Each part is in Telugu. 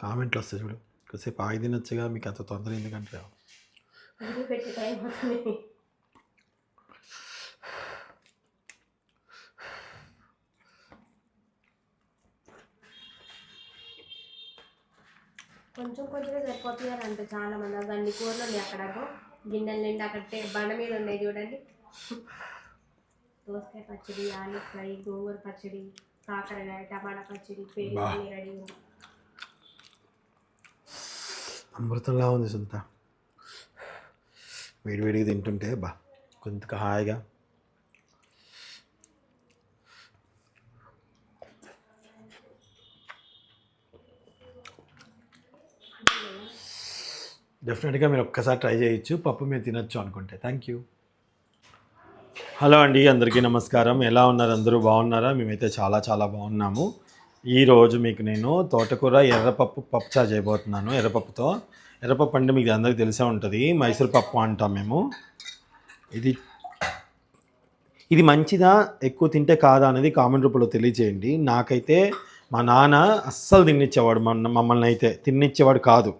కామెంట్లు వస్తాయి చూడు. కాసేపు ఆగి తినొచ్చుగా మీకు అంత తొందర ఎందుకంటే. కొంచెం కొంచెమే సరిపోతుంది అని అంటే చాలా మంది అన్ని కూరలు ఉన్నాయి అక్కడ. గిన్నెలు నిండా అక్కడ బండ మీద ఉన్నాయి చూడండి. దోసకాయ పచ్చడి ఆలు ఫ్రై గోంగూర పచ్చడి కాకరకాయ టమాటా పచ్చడి పెరుగు రెడీ ఉంది. అమృతంలా ఉంది సుంత వేడివేడిగా తింటుంటే బా కొంత హాయిగా. డెఫినెట్గా మీరు ఒక్కసారి ట్రై చేయొచ్చు పప్పు మీరు తినొచ్చు అనుకుంటే. థ్యాంక్ యూ హలో అండి అందరికీ నమస్కారం. ఎలా ఉన్నారు? అందరూ బాగున్నారా? మేమైతే చాలా చాలా బాగున్నాము. ఈరోజు మీకు నేను తోటకూర ఎర్రపప్పు పప్పుచా చేయబోతున్నాను. ఎర్రపప్పుతో. ఎర్రపప్పు అంటే మీకు అందరికీ తెలిసే ఉంటుంది. మైసూర్ పప్పు అంటాం మేము. ఇది ఇది మంచిదా? ఎక్కువ తింటే కాదా అనేది కామెంట్ రూపంలో తెలియజేయండి. నాకైతే మా నాన్న అస్సలు తిన్నిచ్చేవాడు మన మమ్మల్ని అయితే తిన్నిచ్చేవాడు కాదు.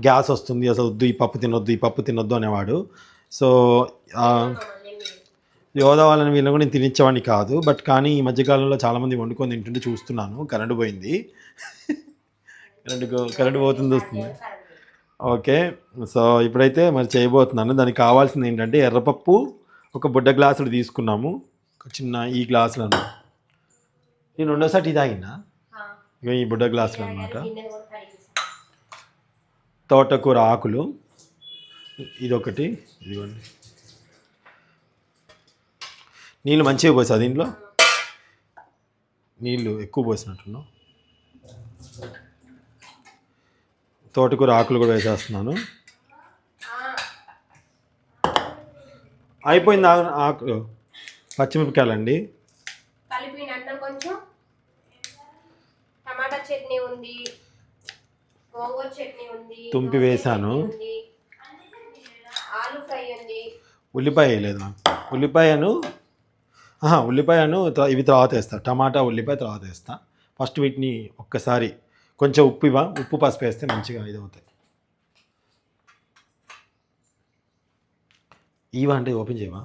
గ్యాస్ వస్తుంది అసలు వద్దు ఈ పప్పు తినొద్దు ఈ పప్పు తినొద్దు అనేవాడు. సో యోధా వాళ్ళని వీళ్ళని కూడా నేను తినిచ్చేవాడిని కాదు. బట్ కానీ ఈ మధ్యకాలంలో చాలామంది వండుకొని తింటుంటే చూస్తున్నాను. కరెంటు పోయింది. కరెంటు కరెంటు పోతుంది వస్తుంది. ఓకే. సో ఇప్పుడైతే మరి చేయబోతున్నాను. దానికి కావాల్సింది ఏంటంటే ఎర్రపప్పు ఒక బుడ్డ గ్లాసులు తీసుకున్నాము. ఒక చిన్న ఈ గ్లాసులను. నేను రెండోసారి తాగినా? ఇక ఈ బుడ్డ గ్లాసులు అనమాట తోటకూర ఆకులు. ఇదొకటి. ఇదిగోండి. నీళ్ళు మంచిగా పోసా దీంట్లో? నీళ్ళు ఎక్కువ పోసినట్టున్నావు. తోటకూర ఆకులు కూడా వేసేస్తున్నాను. అయిపోయింది ఆకు? ఆకు పచ్చిమిరపకాయలండి. కలిపిన అన్నం కొంచెం టమాటా చట్నీ ఉంది గోంగూర చట్నీ ఉంది తుంపి ఆలు ఫ్రై ఉంది. ఉల్లిపాయ వేయలేదు? ఉల్లిపాయను ఉల్లిపాయను ఇవి తర్వాత వేస్తా. టమాటా ఉల్లిపాయ తర్వాత వేస్తా. ఫస్ట్ వీటిని ఒక్కసారి కొంచెం ఉప్పు ఇవ్వ. ఉప్పు పసుపు వేస్తే మంచిగా ఇది అవుతాయి ఇవా అంటే ఓపెన్ చేయవా?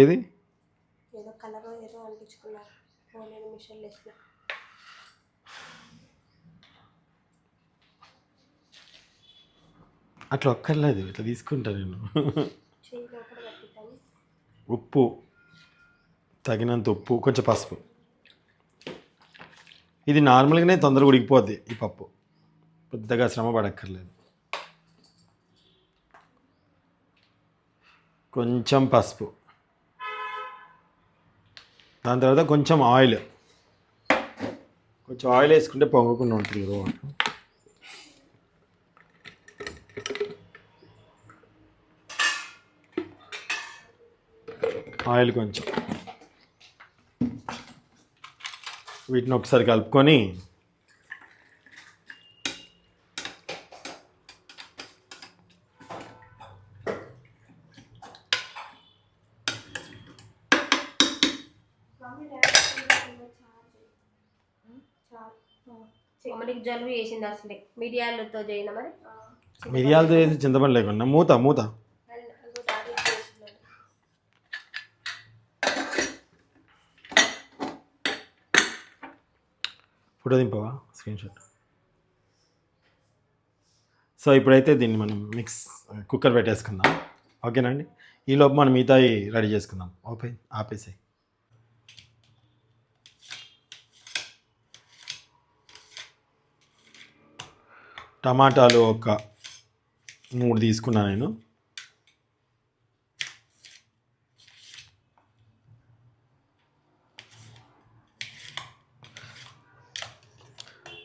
ఏది? ఏదో కలర్ ఏదో అంటించుకున్నారు నేను మిషన్ వేసిన. అట్లా ఒక్కర్లేదు. ఇట్లా తీసుకుంటా నేను. ఉప్పు తగినంత ఉప్పు కొంచెం పసుపు. ఇది నార్మల్గానే తొందరగా ఉడికిపోద్ది ఈ పప్పు. పెద్దగా శ్రమ పడక్కర్లేదు. కొంచెం పసుపు. దాని తర్వాత కొంచెం ఆయిల్. కొంచెం ఆయిల్ వేసుకుంటే పొంగకుండా ఉంటుంది కదా. ఆయిల్ కొంచెం. వీటిని ఒకసారి కలుపుకొని మనకి జలుబు చేసింది అసలే. మిరియాలతో చేయన మరి? మిరియాలతో వేసి చింతపండు లేకుండా. మూత మూత అదిగో తాలింపు చేస్తున్నాను. ఫోటో దింపవా? Screen shot. సో ఇప్పుడైతే దీన్ని మనం మిక్స్ కుక్కర్ పెట్టేసుకుందాం. ఓకేనండి ఈ లోపు మనం మిగతాయి రెడీ చేసుకుందాం. ఓకే ఆపేసాయి. టమాటాలు ఒక మూడు తీసుకున్నా నేను.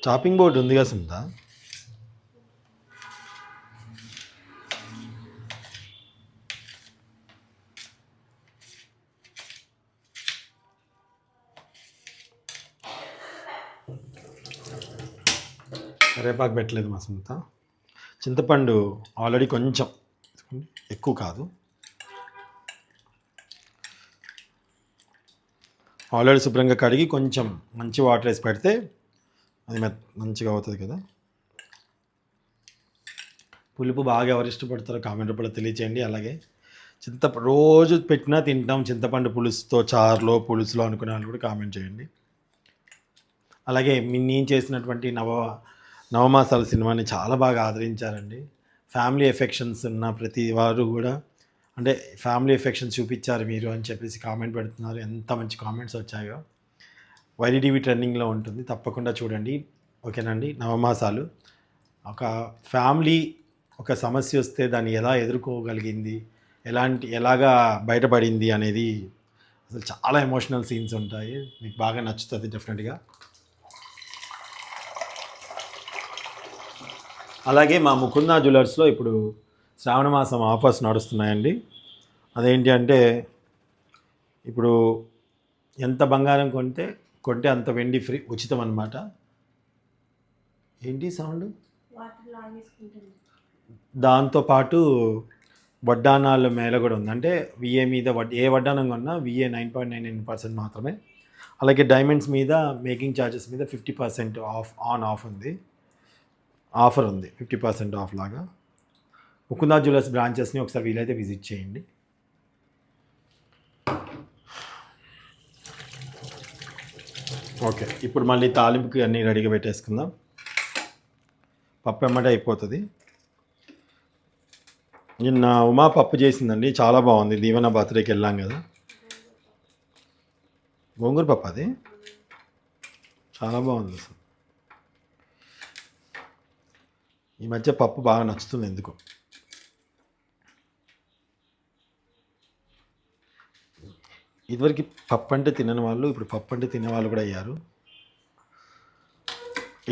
చాపింగ్ బోర్డు ఉంది కదా సుందా కరేపాకు పెట్టలేదు మా సుంత చింతపండు ఆల్రెడీ కొంచెం ఎక్కువ కాదు. ఆల్రెడీ శుభ్రంగా కడిగి కొంచెం మంచి వాటర్ వేసి పెడితే అది మంచిగా అవుతుంది కదా? పులుపు బాగా ఎవరు ఇష్టపడతారో కామెంట్ రూపంలో తెలియచేయండి. అలాగే చింత రోజు పెట్టినా తింటాం. చింతపండు పులుసుతో చారులో పులుసులో అనుకునే వాళ్ళు కూడా కామెంట్ చేయండి. అలాగే నేను చేసినటువంటి నవ నవమాసాల సినిమాని చాలా బాగా ఆదరించారండి. ఫ్యామిలీ ఎఫెక్షన్స్ ఉన్న ప్రతి వారు కూడా అంటే ఫ్యామిలీ ఎఫెక్షన్స్ చూపించారు మీరు అని చెప్పేసి కామెంట్ పెడుతున్నారు. ఎంత మంచి కామెంట్స్ వచ్చాయో. వైడిటీవీ ట్రెండింగ్లో ఉంటుంది. తప్పకుండా చూడండి. ఓకేనండి నవమాసాలు. ఒక ఫ్యామిలీ ఒక సమస్య వస్తే దాన్ని ఎలా ఎదుర్కోగలిగింది? ఎలాంటి ఎలాగా బయటపడింది అనేది అసలు చాలా ఎమోషనల్ సీన్స్ ఉంటాయి. మీకు బాగా నచ్చుతుంది డెఫినెట్గా. అలాగే మా ముకుందా జ్యువెలర్స్లో ఇప్పుడు శ్రావణ మాసం ఆఫర్స్ నడుస్తున్నాయండి. అదేంటి అంటే ఇప్పుడు ఎంత బంగారం కొంటే కొంటే అంత వెండి ఫ్రీ ఉచితం అనమాట ఏంటి సౌండ్? దాంతోపాటు వడ్డానాల మేళ కూడా ఉంది. అంటే విఏ మీద వడ్ ఏ వడ్డానం కొన్నా VA nine point nine nine percent మాత్రమే. అలాగే డైమండ్స్ మీద మేకింగ్ ఛార్జెస్ మీద fifty percent off on off ఉంది. ఆఫర్ ఉంది. ఫిఫ్టీ పర్సెంట్ ఆఫ్ లాగా. ముకుందా జ్యువెలర్స్ బ్రాంచెస్ని ఒకసారి వీలైతే విజిట్ చేయండి. ఓకే ఇప్పుడు మళ్ళీ తాలింపుకి అన్నీ రెడీగా పెట్టేసుకుందాం. పప్పు ఎమ్మటే అయిపోతుంది. నిన్న ఉమా పప్పు చేసిందండి చాలా బాగుంది. దీవెన బర్త్డేకి వెళ్ళాం కదా. గోంగూర పప్పు అది? చాలా బాగుంది అసలు. ఈ మధ్య పప్పు బాగా నచ్చుతుంది ఎందుకు. ఇదివరకు పప్పు అంటే తినని వాళ్ళు ఇప్పుడు పప్పు అంటే తినే వాళ్ళు కూడా అయ్యారు.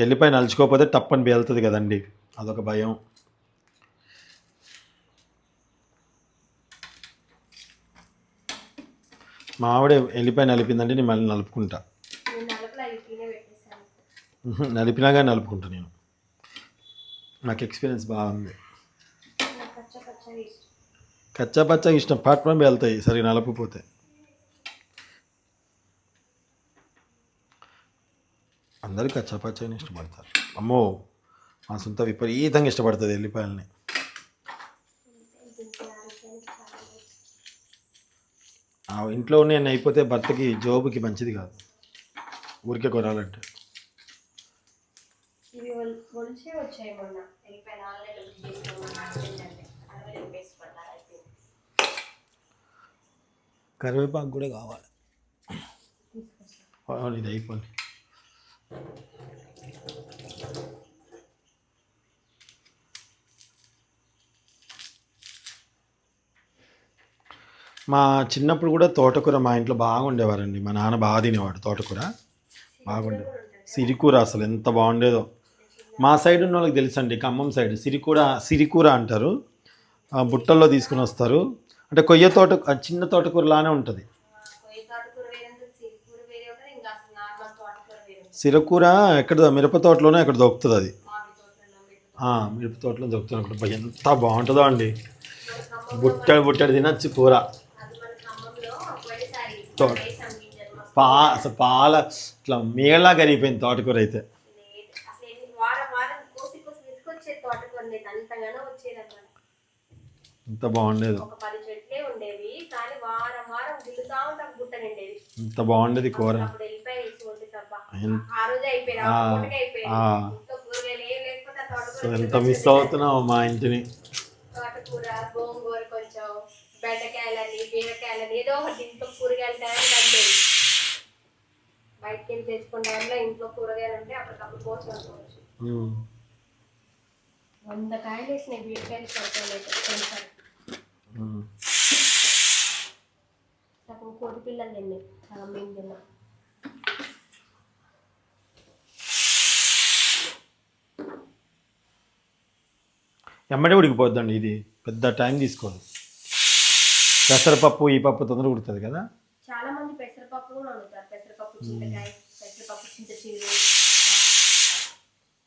ఎల్లిపాయ నలుచుకోకపోతే టప్పని పేలుతుంది కదండి అదొక భయం. మా ఆవిడ ఎల్లిపాయ నలిపిందంటే నేను మళ్ళీ నలుపుకుంటా. నలిపినాగా నలుపుకుంటా నేను. నాకు ఎక్స్పీరియన్స్ బాగుంది నాకు పచ్చ ఇష్టం. కచ్చా పచ్చగా ఇష్టం పాట్మం వెళ్తాయి సరిగా నలపపోతే అందరూ కచ్చా పచ్చని ఇష్టపడతారు. అమ్మో మా సొంత విపరీతంగా ఇష్టపడుతుంది ఎల్లిపాయలని. ఆ ఇంట్లో నేను అయిపోతే భర్తకి జోబుకి మంచిది కాదు. ఊరికే కొనాలంటే. కరివేపాకు కూడా కావాలి. ఇది అయిపోయింది. మా చిన్నప్పుడు కూడా తోటకూర మా ఇంట్లో బాగుండేవారండి. మా నాన్న బాగా తినేవాడు తోటకూర. బాగుండే సిరికూర అసలు ఎంత బాగుండేదో. మా సైడ్ ఉన్న వాళ్ళకి తెలుసండి ఖమ్మం సైడ్ సిరికూర సిరికూర అంటారు. బుట్టల్లో తీసుకుని వస్తారు. అంటే కొయ్య తోట ఆ చిన్న తోటకూరలానే ఉంటుంది కొయ్య తోటకూర వేరే ఉంటుంది సిరికూర వేరే ఉంటుంది ఇంకా అసలు నార్మల్ తోటకూర వేరే ఉంటుంది సిరకూర ఎక్కడ మిరప తోటలోనే ఎక్కడ దొరుకుతుంది అది. మిరప తోటలో దొరుకుతుంది అనుకుంటా ఎంత బాగుంటుందో అండి. బుట్టడు బుట్టడు తినచ్చు కూర. తోట. పా అసలు పాల ఇట్లా మేళలా కరిగిపోయింది తోటకూర అయితే. ఎంత బాగుండేదో. ఎంత బాగుండేది కూర. ఎంత మిస్ అవుతున్నావు మా ఇంటిని. తోటకూర గోంగూర కొంచెం బెండకాయలని బీరకాయలని ఏదో ఒకటి ఇంట్లో కూరగాయలు తయారు కట్టలేదు బయటకి వెళ్ళి తెచ్చుకునే దాంట్లో ఇంట్లో కూరగాయలు ఉంటే అప్పటికప్పుడు కోసి వండుకోవచ్చు ఉమ్. వంద కాయలు వేసినాయి బీరకాయలు సరిపోలేదు ఉమ్. సగం కోటి పిల్లలు తిన్నాయి మేము తిన్నాం. ఎమ్మటే ఉడికిపోద్దండి ఇది. పెద్ద టైం తీసుకోదు. పెసరపప్పు ఈ పప్పు తొందరగా ఉడుకుతుంది కదా? చాలా మంది పెసరపప్పు కూడా వండుతారు. పెసరపప్పు చింతకాయ పెసరపప్పు చింత చీరు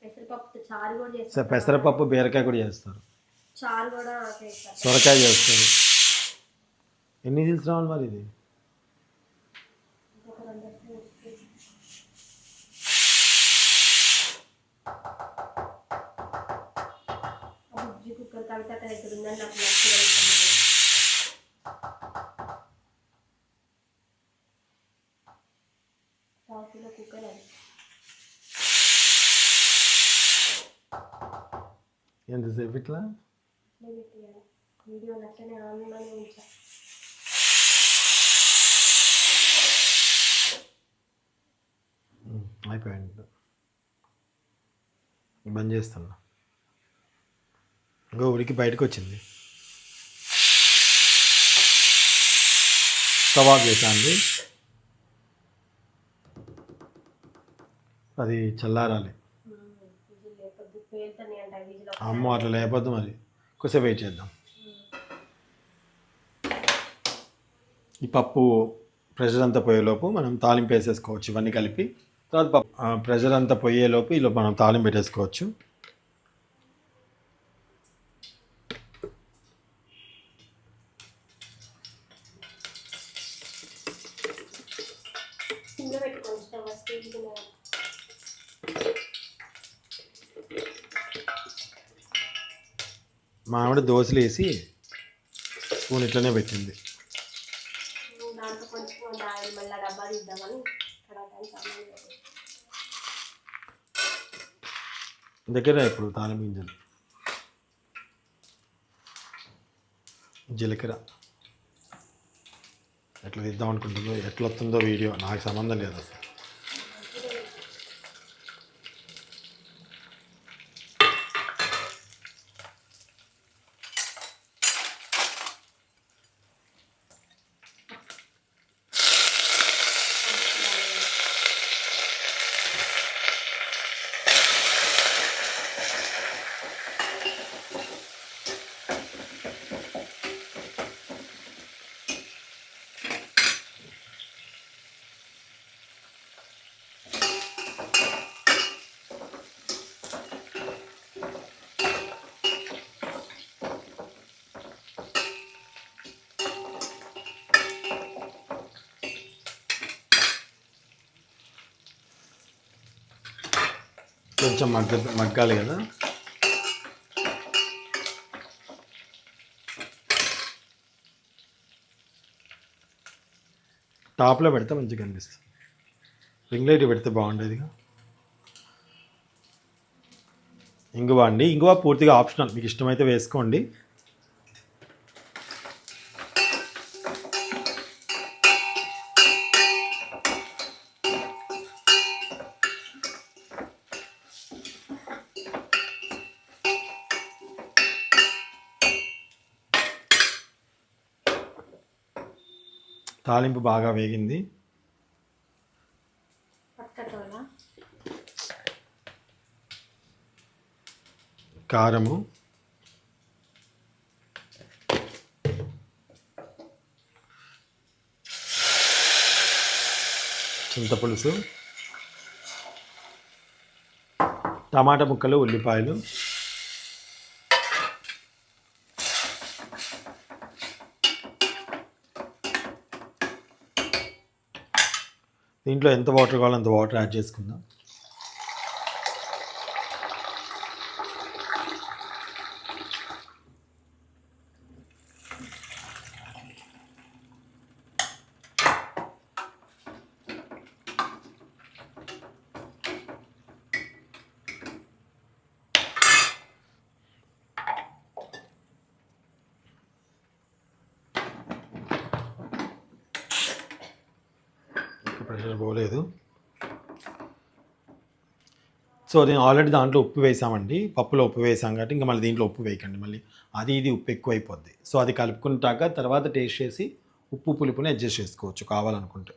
పెసరపప్పుతో చారు కూడా సరే చేస్తారు పెసరపప్పు బీరకాయ కూడా చేస్తారు. చారు కూడా చేస్తారు. సొరకాయ చేస్తారు. ఎన్ని తీసి రావాలి మరి ఇది ఇంకొక రెండు వస్తాయి. దగ్గర ఉందని నాకు నచ్చింది కిలో కుక్కర్ అది ఎంతసేపు ఇట్లా నేను పెట్టియాలి వీడియో నచ్చనే ఆన్లోనే ఉంచా అయిపోయింది బంద్ చేస్తున్నా ఇంకో ఉడికి బయటకు వచ్చింది కబాబ్ చేశాను అది చల్లారాలి. అమ్మ అట్లా లేకపోతే మరి. కొంచెం వెయిట్ చేద్దాం. ఈ పప్పు ప్రెషర్ అంతా పోయేలోపు మనం తాలింపు వేసేసుకోవచ్చు ఇవన్నీ కలిపి. తర్వాత పప్పు ప్రెషర్ అంతా పోయేలోపు ఇలా మనం తాలింపు పెట్టేసుకోవచ్చు కింద పెట్టుకొని స్టవ్ స్టీల్ గిన్నె మా ఆవిడ దోశలు వేసి స్పూన్ ఇట్లనే పెట్టింది. దగ్గర ఇప్పుడు తాలింపు గింజలు. జీలకర్ర. ఎట్లా తీద్దాం అనుకుంటుందో ఎట్లా వస్తుందో వీడియో. నాకు సంబంధం లేదు అసలు. కొంచెం మగ్గ మగ్గాలి కదా. టాప్లో పెడితే మంచిగా అనిపిస్తుంది రింగ్ లైట్ పెడితే బాగుండేదిగా ఇంగువ అండి. ఇంగువ పూర్తిగా ఆప్షనల్. మీకు ఇష్టమైతే వేసుకోండి. తాలింపు బాగా వేగింది. కారము. చింతపులుసు. టమాటా ముక్కలు ఉల్లిపాయలు. దీంట్లో ఎంత వాటర్ కావాలో అంత వాటర్ యాడ్ చేసుకుందాం ఇంకా ప్రెషర్ పోలేదు. సో నేను ఆల్రెడీ దాంట్లో ఉప్పు వేసామండి. పప్పులో ఉప్పు వేసాం కాబట్టి ఇంకా మళ్ళీ దీంట్లో ఉప్పు వేయకండి మళ్ళీ. అది ఇది ఉప్పు ఎక్కువ అయిపోద్ది సో అది కలుపుకుంటాక తర్వాత టేస్ట్ చేసి ఉప్పు పులుపుని అడ్జస్ట్ చేసుకోవచ్చు కావాలనుకుంటే.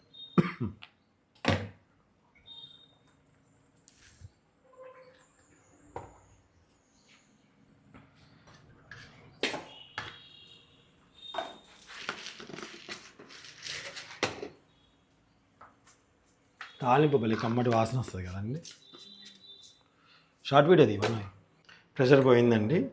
తాలింపు భలే కమ్మటి వాసన వస్తుంది కదండి. షార్ట్ వీడియో అది ప్రెషర్ పోయిందండి.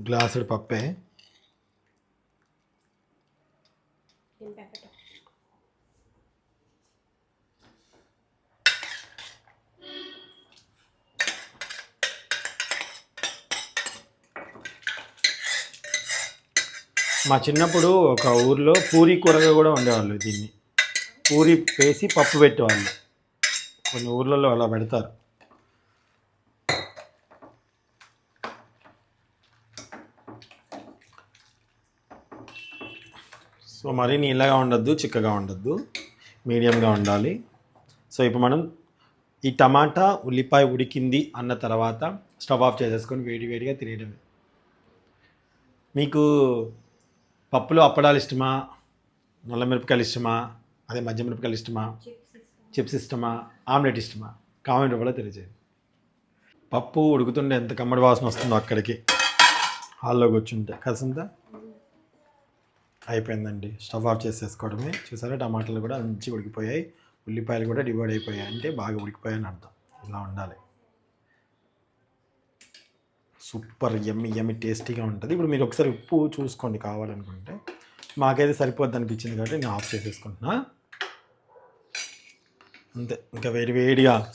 గ్లాసుడు పప్పే. మా చిన్నప్పుడు ఒక ఊర్లో పూరి కూరగా కూడా ఉండేవాళ్ళు దీన్ని. పూరి వేసి పప్పు పెట్టేవాళ్ళు. కొన్ని ఊర్లలో అలా పెడతారు. సో మరీ నీళ్ళగా ఉండద్దు చిక్కగా ఉండద్దు మీడియంగా ఉండాలి సో ఇప్పుడు మనం ఈ టమాటా ఉల్లిపాయ ఉడికింది అన్న తర్వాత స్టవ్ ఆఫ్ చేసేసుకొని వేడి వేడిగా తినేయడమే. మీకు పప్పులో అప్పడాలు ఇష్టమా? నల్ల మిరపకాయలు ఇష్టమా? అదే మధ్య మిరపకాయలు ఇష్టమా? చిప్స్ ఇష్టమా? ఆమ్లెట్ ఇష్టమా? కామెంట్ కూడా తెలియజేయండి. పప్పు ఉడుకుతుంటే ఎంత కమ్మడి వాసన వస్తుందో అక్కడికి. హాల్లో కూర్చుంటే. కలిసిందా? అయిపోయిందండి. స్టవ్ ఆఫ్ చేసేసుకోవడమే. చూసారా? టమాటాలు కూడా మంచి ఉడికిపోయాయి. ఉల్లిపాయలు కూడా డివైడ్ అయిపోయాయి. అంటే బాగా ఉడికిపోయాయని అర్థం. ఇలా ఉండాలి. సూపర్ ఎమ్మి ఎమ్మి టేస్టీగా ఉంటుంది. ఇప్పుడు మీరు ఒకసారి ఉప్పు చూసుకోండి కావాలనుకుంటే. మాకైతే సరిపోద్ది అనిపించింది కాబట్టి నేను ఆఫ్ చేసేసుకుంటున్నా. అంతే ఇంకా వేడి వేడిగా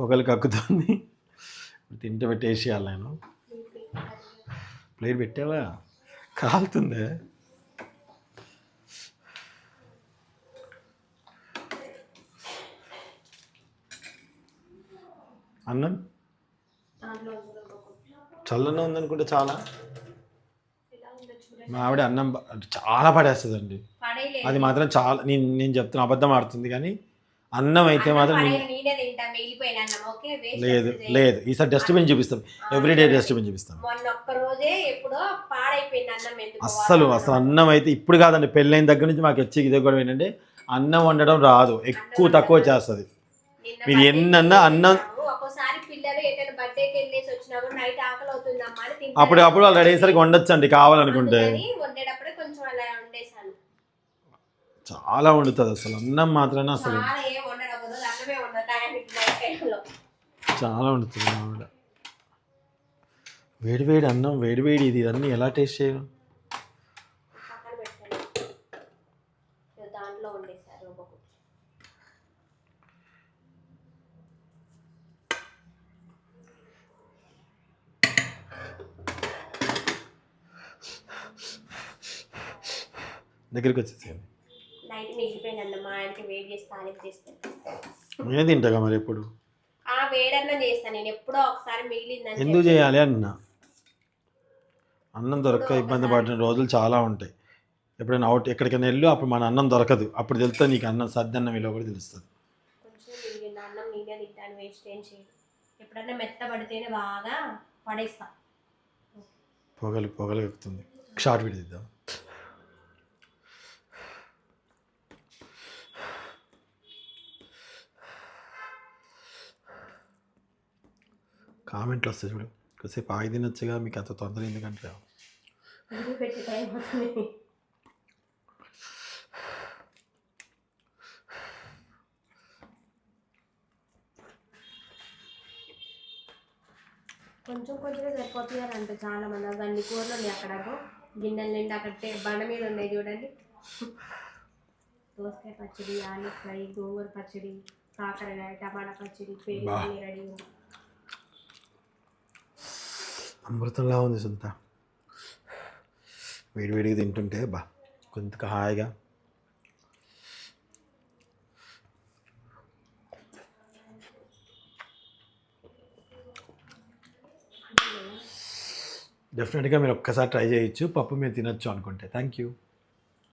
పొగలు కక్కుతుంది. ఇప్పుడు తింటే పెట్టేసేయాలి నేను. ప్లేట్ పెట్టావా? కాలుతుందే. అన్నం? చల్లగా ఉందనుకుంటే చాలా. మా ఆవిడ అన్నం చాలా పడేస్తుందండి. అది మాత్రం చాలా నేను నేను చెప్తున్నా అబద్ధం ఆడుతుంది కానీ అన్నం అయితే మాత్రం లేదు. లేదు ఈసారి డస్ట్బిన్ చూపిస్తాం. ఎవ్రీడే డస్ట్బిన్ చూపిస్తాం. అస్సలు అసలు అన్నం అయితే ఇప్పుడు కాదండి పెళ్ళైన దగ్గర నుంచి మాకు వచ్చి ఇదే కూడా ఏంటంటే అన్నం వండడం రాదు ఎక్కువ తక్కువ చేస్తుంది. మీరు ఎన్నన్నా అన్నం- వెళ్ళాము. ఒక్కోసారి పిల్లలు ఎటైనా బర్త్డేకి వెళ్ళేసి వచ్చినా కూడా నైట్ ఆకలి అవుతుందమ్మా అని తింటారు. అప్పుడు అప్పుడు వాళ్ళు రెడీ అయ్యేసరికి వండొచ్చండి కావాలనుకుంటే. అందుకని వండేటప్పుడే కొంచెం అలా వండేసాను చాలా వండుతుంది అసలు అన్నం మాత్రమే అసలు. చాలా ఏం వండడం కుదరదు అన్నమే వండదు టైంకి నైట్ టైంలో చాలా వండుతుంది మా ఆవిడ. వేడి వేడి అన్నం వేడి వేడి ఇది అన్నీ ఎలా టేస్ట్ చేయను పక్కన పెట్టాను ఇక దాంట్లో వండేసారు ఒక్కొక్కటి దగ్గరికి వచ్చేసేయండి నైట్ మిగిలిపోయిన అన్నం మా ఆయనకి వేడి చేసి తాలింపు చేస్తే నేనే తింటాగా మరి ఎప్పుడు? ఆ వేడన్నం చేస్తాను నేను ఎప్పుడో ఒకసారి మిగిలిందని ఎందుకు చేయాలి అన్నా? అన్నం దొరక్క ఇబ్బంది పడిన రోజులు చాలా ఉంటాయి. ఎప్పుడైనా అవుట్ ఎక్కడికైనా వెళ్ళు అప్పుడు మన అన్నం దొరకదు. అప్పుడు తెలుస్తుంది నీకు అన్నం సద్దన్నం విలువ కూడా తెలుస్తుంది. కొంచెం మిగిలిన అన్నం నేనే తింటాను వేస్ట్ ఏం చేయదు ఎప్పుడన్నా మెత్తబడితేనే బాగా పడేస్తా. పొగలు పొగలు ఎక్కుతుంది. షార్ట్ వీడియో తీద్దాం. కామెంట్లు వస్తాయి చూడు. కొద్దిసేపు ఆగి తినొచ్చుగా మీకు అంత తొందర ఎందుకంటే కొంచెం కొంచెమే అంటే చాలా మంది అవి అన్ని కూరలు ఉన్నాయి అక్కడ. గిన్నెల నిండా అక్కడ బండ మీద ఉన్నాయి చూడండి. దోసకాయ పచ్చడి ఆలు ఫ్రై గోంగూర పచ్చడి కాకరకాయ టమాటా పచ్చడి పేరు బా. అన్ని రెడీ ఉంది అమృతంలా ఉంది సుంత వేడివేడిగా తింటుంటే బా కొంత హాయిగా. డెఫినెట్గా మీరు ఒక్కసారి ట్రై చేయొచ్చు. పప్పు మీరు తినొచ్చు అనుకుంటే. Thank you